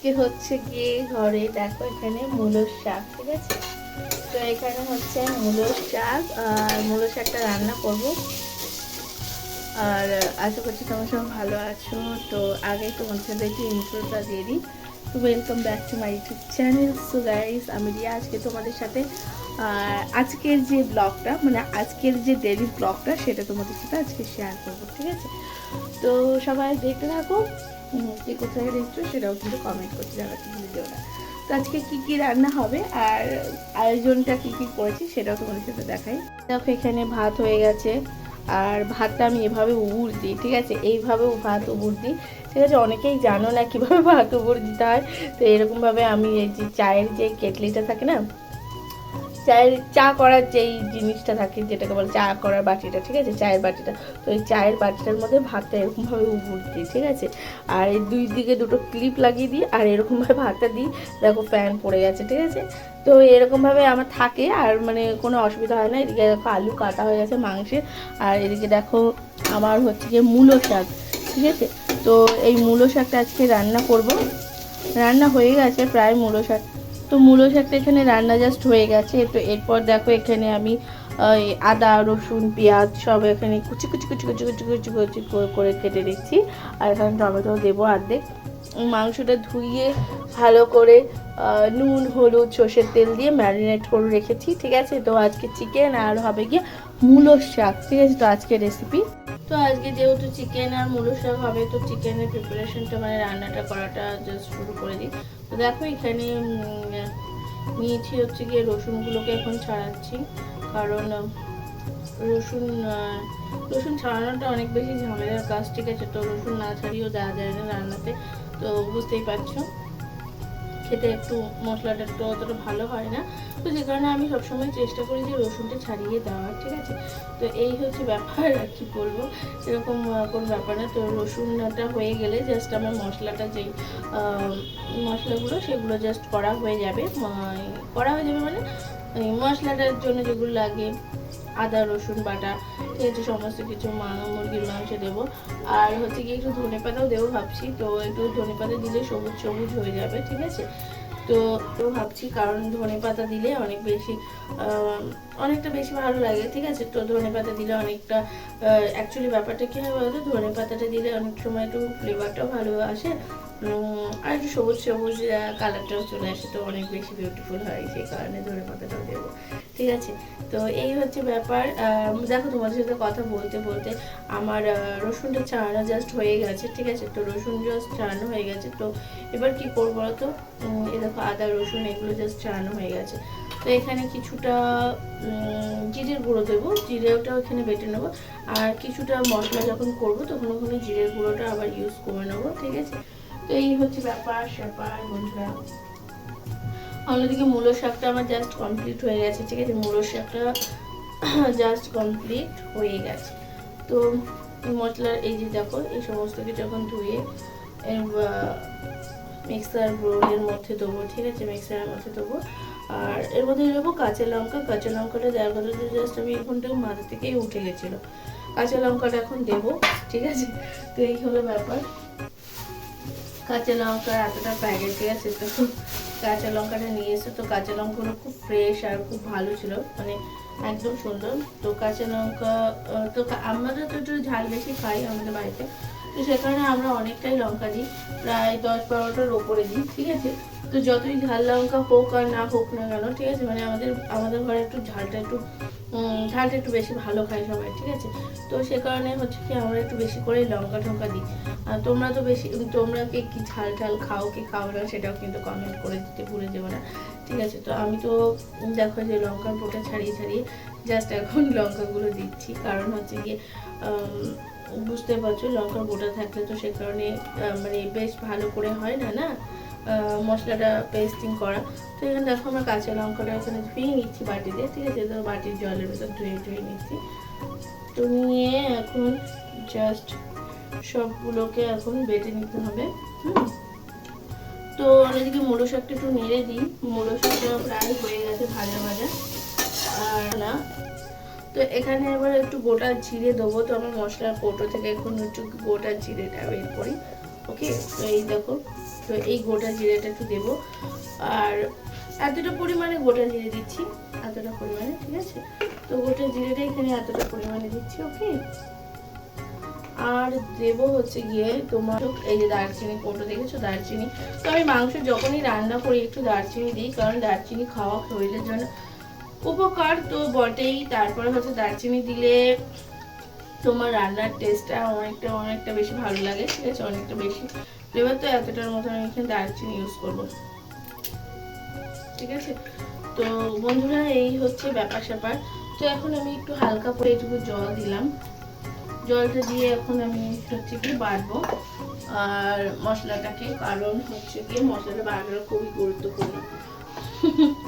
আজকে হচ্ছে গিয়ে ঘরে দেখো এখানে মূলোর শাক, ঠিক আছে? তো এখানে হচ্ছে মূলোর শাক আর মূলোর শাকটা রান্না করব। আর আশা করছি তোমার সব ভালো আছো। তো আগে তোমার সাথে একটু ইন্ট্রোটা দিয়ে দিই। তো welcome back to my YouTube channel so guys আমি রিয়া, আজকে তোমাদের সাথে আজকের যে ব্লগটা মানে আজকের যে ডেলি ব্লগটা, সেটা তোমাদের সাথে আজকে শেয়ার করব, ঠিক আছে? তো সবাই দেখতে থাকো। কে কোথায় দেখছ সেটাও কিন্তু কমেন্ট করতে জানাতে ভুলে না। তো আজকে কী কী রান্না হবে আর আয়োজনটা কী কী করেছি সেটাও তোমাদের সাথে দেখাই। দেখো, এখানে ভাত হয়ে গেছে। আর ভাতটা আমি এভাবে উবুর দিই, ঠিক আছে? এইভাবে ভাত উবুর দিই, ঠিক আছে? অনেকেই জানো না কীভাবে ভাত উবুর দিতে হয়। তো এরকমভাবে আমি এই যে চায়ের যে কেটলিটা থাকে না চায়ের, চা করার যেই জিনিসটা থাকে, যেটাকে বলে চা করার বাটিটা, ঠিক আছে? চায়ের বাটিটা। তো এই চায়ের বাটিটার মধ্যে ভাতটা এরকমভাবে উবুর দিই, ঠিক আছে? আর এই দুই দিকে দুটো ক্লিপ লাগিয়ে দিই, আর এরকমভাবে ভাতটা দিই। দেখো ফ্যান পড়ে গেছে, ঠিক আছে? তো এরকমভাবে আমার থাকে, আর মানে কোনো অসুবিধা হয় না। এদিকে দেখো আলু কাটা হয়ে গেছে মাংসের আর এদিকে দেখো আমার হচ্ছে গিয়ে মূলো শাক, ঠিক আছে? তো এই মূলো শাকটা আজকে রান্না করব। রান্না হয়ে গেছে প্রায় মূলো শাক। তো মূলো শাকটা এখানে রান্না জাস্ট হয়ে গেছে। তো এরপর দেখো এখানে আমি আদা, রসুন, পেঁয়াজ সব এখানে কুচি কুচি কুচি কুচি কুচি কুচি কুচি করে- কেটে দিচ্ছি আর এখানে টমেটো দেবো অর্ধেক। মাংসটা ধুইয়ে ভালো করে নুন, হলুদ, সর্ষের তেল দিয়ে ম্যারিনেট করে রেখেছি। ঠিক আছে? তো আজকে চিকেন আর হবে গিয়ে মূলোর শাক। ঠিক আছে? তো আজকে রেসিপি তো আজকে যেহেতু চিকেন আর মূলো শাক হবে, তো চিকেনের প্রিপারেশনটা মানে রান্নাটা করাটা জাস্ট শুরু করে দিই। তো দেখো এখানে নিয়েছি হচ্ছে গিয়ে রসুনগুলোকে এখন ছাড়াচ্ছি। কারণ, রসুন রসুন ছাড়ানোটা অনেক বেশি ঝামেলার কাজ, ঠিক আছে? তো রসুন না ছাড়িয়েও দেওয়া যায় না রান্নাতে। তো বুঝতেই পারছ? খেতে একটু মশলাটা একটু অতটা ভালো হয় না। তো যে কারণে আমি সবসময় চেষ্টা করি যে রসুনটা ছাড়িয়ে দেওয়ার ঠিক আছে? তো এই হচ্ছে ব্যাপার আর কি বলব। এরকম আহ, কোনো ব্যাপার না। তো রসুনটা হয়ে গেলে জাস্ট আমার মশলাটা যেই মশলাগুলো সেগুলো জাস্ট করা হয়ে যাবে। করা হয়ে যাবে মানে মশলাটার জন্য যেগুলো লাগে আদা, রসুন, বাটা ঠিক আছে সমস্ত কিছু মা মুরগির মাংস দেবো। আর হচ্ছে কি একটু ধনে পাতাও দেবো ভাবছি, তো একটু ধনে পাতা দিলে সবুজ সবুজ হয়ে যাবে, ঠিক আছে? তো তো ভাবছি, কারণ ধনে পাতা দিলে অনেক বেশি অনেকটা বেশি ভালো লাগে, ঠিক আছে? তো ধনে পাতা দিলে অনেকটা অ্যাকচুয়ালি ব্যাপারটা কী হয় বলতো? ধনে পাতাটা দিলে অনেক সময় একটু ফ্লেভারটাও ভালো আসে আর একটু সবুজ সবুজ কালারটাও চলে আসে, তো অনেক বেশি বিউটিফুল হয়, সেই কারণে ধনে পাতাটাও দেবো। ঠিক আছে? তো এই হচ্ছে ব্যাপার। দেখো তোমাদের সাথে কথা বলতে বলতে আমার রসুনটা ছাড়ানো জাস্ট হয়ে গেছে ঠিক আছে? তো রসুন জাস্ট ছাড়ানো হয়ে গেছে। তো এবার কি করব বলতো? উম, এই দেখো আদা রসুন এগুলো জাস্ট ছাড়ানো হয়ে গেছে। তো এখানে কিছুটা জিরের গুঁড়ো দেবো। জিরেটাও এখানে বেটে নেব। আর কিছুটা মশলা যখন করব তখন ওখানে জিরের গুঁড়োটা আবার ইউজ করে নেব ঠিক আছে? তো এই হচ্ছে ব্যাপার স্যাপার বন্ধুরা। অন্যদিকে মূলো শাকটা আমার জাস্ট কমপ্লিট হয়ে গেছে, ঠিক আছে? মূলো শাকটা জাস্ট কমপ্লিট হয়ে গেছে। তো মশলার এই যে দেখো, এই সমস্ত কিছু এখন ধুয়ে মিক্সার বোর্ডের মধ্যে দেবো, ঠিক আছে? মিক্সারের মধ্যে দেবো। আর এর মধ্যে দেবো কাঁচা লঙ্কা। কাঁচা লঙ্কাটা দেওয়ার কথা জাস্ট আমি এখনটা মাথা থেকেই উঠে গেছিল। কাঁচা লঙ্কাটা এখন দেবো, ঠিক আছে? তো এই হলো ব্যাপার। কাঁচা লঙ্কা এতটা প্যাকেট ঠিক আছে? তো কাঁচা লঙ্কাটা নিয়ে এসে তো কাঁচা লঙ্কাগুলো খুব ফ্রেশ আর খুব ভালো ছিল মানে একদম সুন্দর। তো কাঁচা লঙ্কা তো আমরা তো একটু ঝাল বেশি খাই আমাদের বাড়িতে। তো সে কারণে আমরা অনেকটাই লঙ্কা দিই, প্রায় দশ বারোটার ওপরে দিই, ঠিক আছে? তো যতই ঝাল লঙ্কা হোক আর না হোক না কেন, ঠিক আছে? মানে আমাদের আমাদের ঘরে একটু ঝালটা একটু ঝালটা একটু বেশি ভালো খাই সবাই, ঠিক আছে? তো সে কারণে হচ্ছে কি আমরা একটু বেশি করে লঙ্কা টঙ্কা দিই। আর তোমরা তো বেশি, তোমরা কে কি ঝাল ঝাল খাও, কি খাও না, সেটাও কিন্তু কমেন্ট করে দিতে ভুলে যেও না, ঠিক আছে? তো আমি তো, দেখো যে লঙ্কার পোটা ছাড়িয়ে ছাড়িয়ে জাস্ট এখন লঙ্কাগুলো দিচ্ছি। কারণ হচ্ছে গিয়ে বুঝতে পারছ, লঙ্কার গোটা থাকলে তো সে কারণে মানে বেশ ভালো করে হয় না না? মশলাটা পেস্টিং করা। তো এখানে দেখো আমরা কাঁচা লঙ্কাটা এখানে ধুয়ে নিচ্ছি বাটিতে, ঠিক আছে? তো বাটির জলের ভেতর ধুয়ে ধুয়ে নিচ্ছি। তো নিয়ে এখন জাস্ট সবগুলোকে এখন বেটে নিতে হবে, হুম। তো এদিকে মুলো শাকটা একটু নেড়ে দিই। মুলো শাকটা প্রায় হয়ে গেছে ভাজা ভাজা। আর না তো এখানে এবার একটু গোটা জিরে দেবো। তো আমার মশলার কৌটো থেকে এখন একটু গোটা জিরেটা বের করি। ওকে তো এই দেখো, তো এই গোটা জিরেটা একটু দেবো। আর এতটা পরিমাণে গোটা জিরে দিচ্ছি। এতটা পরিমাণে, ঠিক আছে? তো গোটা জিরেটা এখানে এতটা পরিমাণে দিচ্ছি ওকে আর দেবো হচ্ছে গিয়ে তোমার এই যে দারচিনি কোটো দেখেছ? দারচিনি। তো আমি মাংস যখনই রান্না করি একটু দারচিনি দিই, কারণ দারচিনি খাওয়া শরীরের জন্য উপকার তো বটেই। তারপরে হচ্ছে দারচিনি দিলে তোমার রান্নার টেস্টটা অনেকটা অনেকটা বেশি ভালো লাগে। ঠিক আছে, অনেকটা বেশি। ফ্লেভার তো এতটার মতো আমি এখানে দারচিনি ইউজ করব। ঠিক আছে? তো বন্ধুরা, এই হচ্ছে ব্যাপার স্যাপার। তো এখন আমি একটু হালকা করে এইটুকু জল দিলাম। জলটা দিয়ে এখন আমি হচ্ছে কি বাটবো। আর মশলাটাকে, কারণ হচ্ছে কি মশলাটা বাটানো খুবই গুরুত্বপূর্ণ।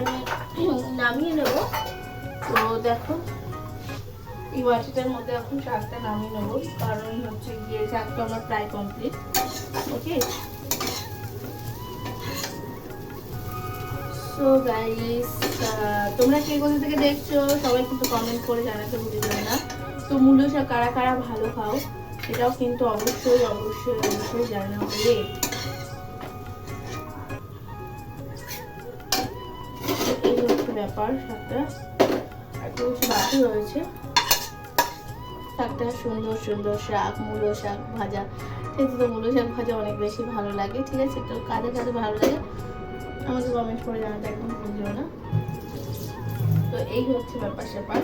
আমি নামিয়ে তো দেখো, এই মধ্যে এখন নামিয়ে কারণ হচ্ছে গিয়ে শাকটা আমার প্রায় কমপ্লিট ওকে তোমরা কে কোথা থেকে দেখছ? সবাই কিন্তু কমেন্ট করে জানাতে ভুলে না। তো মূল্য কারা কারা ভালো খাও এটাও কিন্তু অবশ্যই অবশ্যই অবশ্যই জানাবে ব্যাপার শাকটা আর কিছু বাকি রয়েছে। শাকটা সুন্দর সুন্দর শাক, মূলো শাক ভাজা। খেতে তো মূলো শাক ভাজা অনেক বেশি ভালো লাগে, ঠিক আছে? তো কাদের কাদের ভালো লাগে? আমাকে কমেন্ট করে জানাতে একদম ভুলবেও না। তো এই হচ্ছে ব্যাপার স্যাপার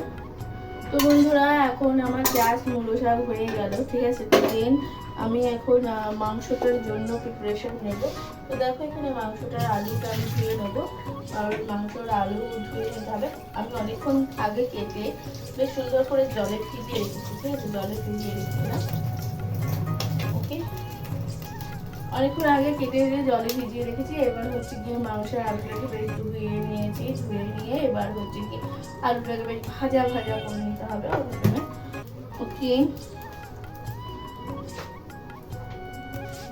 তো বন্ধুরা, এখন আমার চাষ মূলো শাক হয়ে গেল, ঠিক আছে? তো দেন আমি এখন মাংসটার জন্য প্রিপারেশন নেব। তো দেখো এখানে মাংসটার আলুটা আমি ধুয়ে নেব। আর মাংসটার আলু ধুয়ে নিতে হবে। আমি অনেকক্ষণ আগে কেটে বেশ সুন্দর করে জলে ভিজিয়ে রেখেছি, ঠিক আছে? জলে ভিজিয়ে রেখেছিলাম অনেকক্ষণ আগে কেটে দিয়ে জলে ভিজিয়ে রেখেছি, এবার হচ্ছে গিয়ে মাংসের আলুটাকে বেশ ধুয়ে নিয়েছি, ধুয়ে নিয়ে এবার হচ্ছে কি আলুটাকে বেশ ভাজা ভাজা করে নিতে হবে ওকে।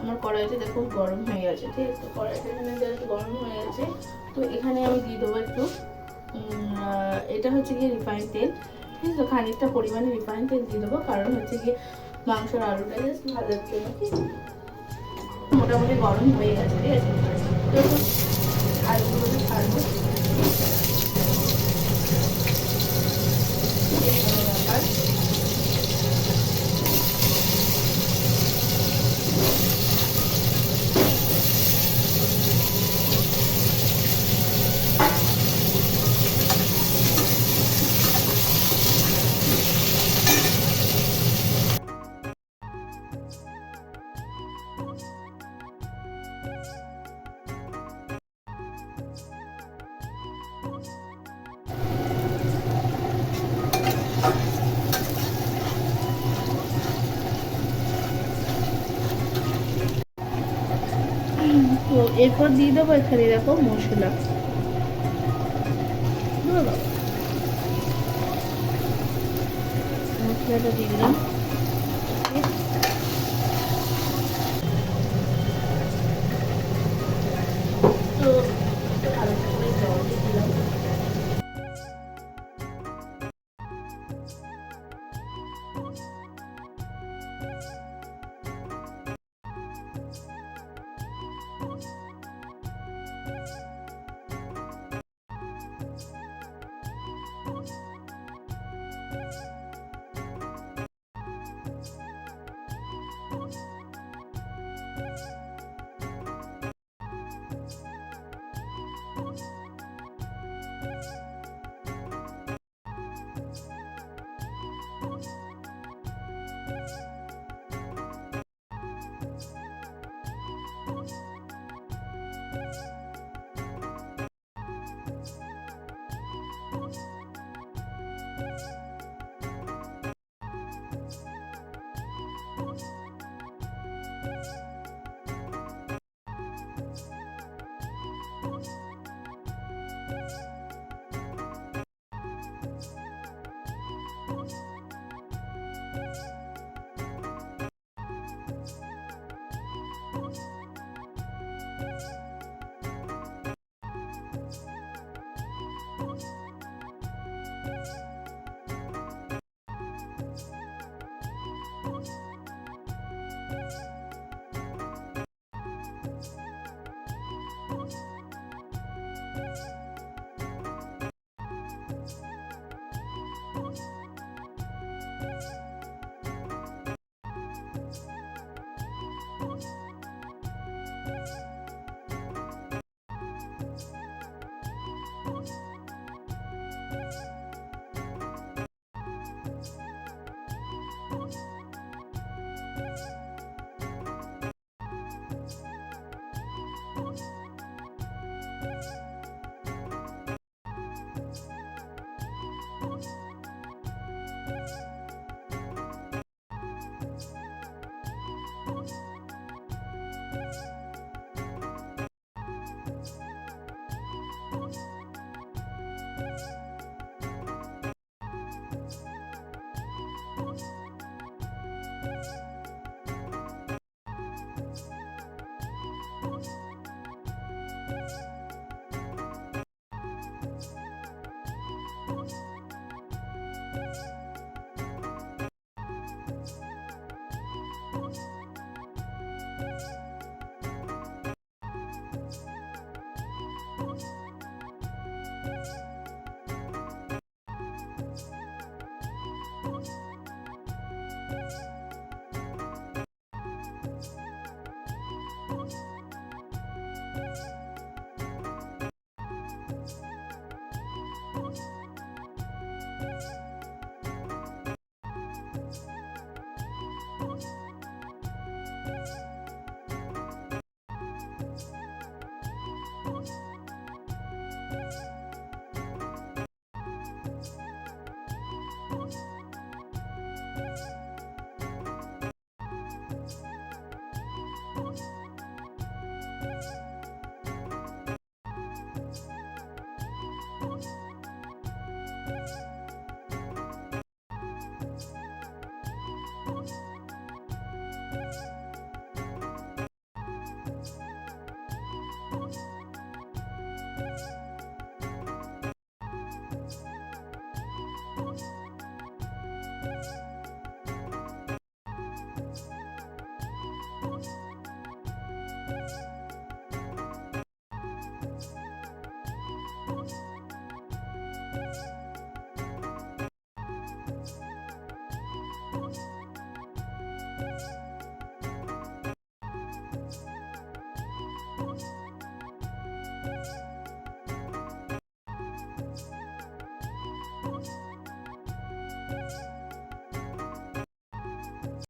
আমার কড়াইটা দেখো গরম হয়ে গেছে, ঠিক আছে? তো কড়াইতে এখানে just গরম হয়ে গেছে। তো এখানে আমি দিয়ে দেবো একটু এটা হচ্ছে গিয়ে রিফাইন তেল, ঠিক আছে? খানিকটা পরিমাণে রিফাইন তেল দিয়ে দেবো, কারণ হচ্ছে গিয়ে মাংসের আলুটা জাস্ট ভাজার জন্য? মোটামুটি গরম হয়ে গেছে ঠিক আছে? তো এখন আলুগুলোকে ছাড়বো। এরপর দিয়ে দেবো এখানে দেখো মশলা। মশলাটা দিয়ে দিলাম।